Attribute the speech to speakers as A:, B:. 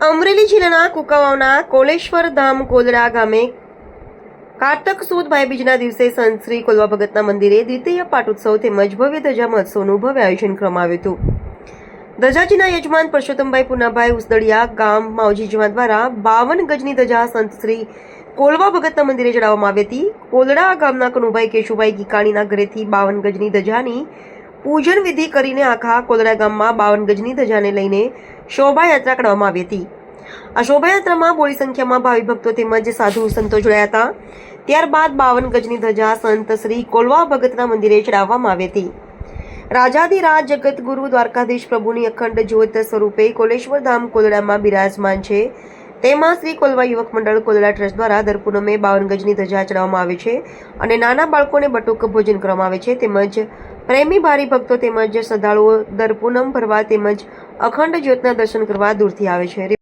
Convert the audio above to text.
A: અમરેલી જિલ્લાના કુકાવાવના કોલેશ્વર ધામ કોલડા ગામે કારતક સુદ ભાઈબીજના દિવસે સંત કોલવા ભગતના મંદિરે દ્વિતીય પાટોત્સવ તેમજ ભવ્ય ધજા મહોત્સવનું ભવ્ય આયોજન કરવામાં આવ્યું હતું. ધજાજીના યજમાન પરસોત્તમભાઈ પુનાભાઈ ઉસદડિયા ગામ માવજીજવા દ્વારા બાવન ગજની ધજા સંત કોલવા ભગતના મંદિરે ચડાવવામાં આવી હતી. કોલડા ગામના કનુભાઈ કેશુભાઈ ગીકાણીના ઘરેથી બાવન ગજની ધજાની પૂજન વિધિ કરીને આખા કોલડા ગામમાં બાવન ગજની ધજાને લઈને શોભાયાત્રા કાઢવામાં આવી હતી. આ શોભાયાત્રામાં બોડી સંખ્યામાં ભાવિ ભક્તો તેમજ સાધુ સંતો જોડાયા હતા. ત્યારબાદ બાવન ગજની ધજા સંત શ્રી કોલવા ભગતના મંદિરે ચડાવવામાં આવી હતી. રાજાધિરાજ જગતગુરુ દ્વારકાધીશ પ્રભુની અખંડ જ્યોત સ્વરૂપે કોલેશ્વર ધામ કોલડામાં બિરાજમાન છે. તેમાં શ્રી કોલવા યુવક મંડળ કોલડા ટ્રસ્ટ દ્વારા દર પૂનમે બાવન ગજની ધજા ચડાવવામાં આવે છે અને નાના બાળકોને બટુક ભોજન કરવામાં આવે છે તેમજ પ્રેમી ભારી ભક્તો તેમજ શ્રદ્ધાળુઓ દર પૂનમ ભરવા તેમજ અખંડ જ્યોતના દર્શન કરવા દૂરથી આવે છે.